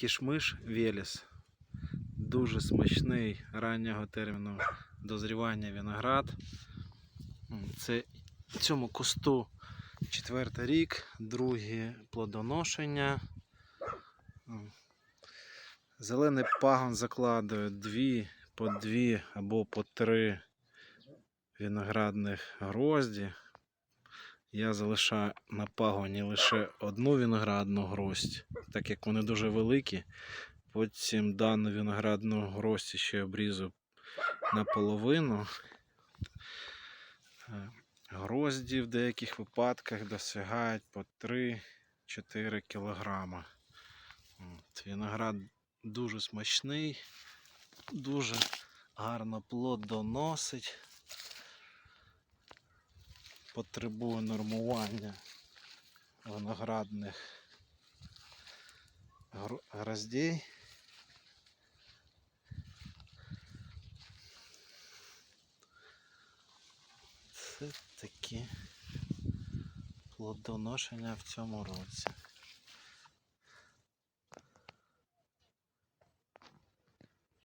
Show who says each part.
Speaker 1: кішмиш Веліс. Дуже смачний раннього терміну дозрівання виноград. Це цьому кусту четвертий рік, друге плодоношення. Зелений пагон закладує дві по дві або по три виноградних грозді. Я залишаю на пагоні лише одну виноградну гроздь, так як вони дуже великі. Потім дану виноградну гроздь ще обрізу наполовину. Е, Грозді в деяких випадках досягають по 3-4 кілограма. От, Виноград дуже смачний, дуже гарно плодоносить. Потребує нормування виноградних гроздей. Це такі плодоношення в цьому році.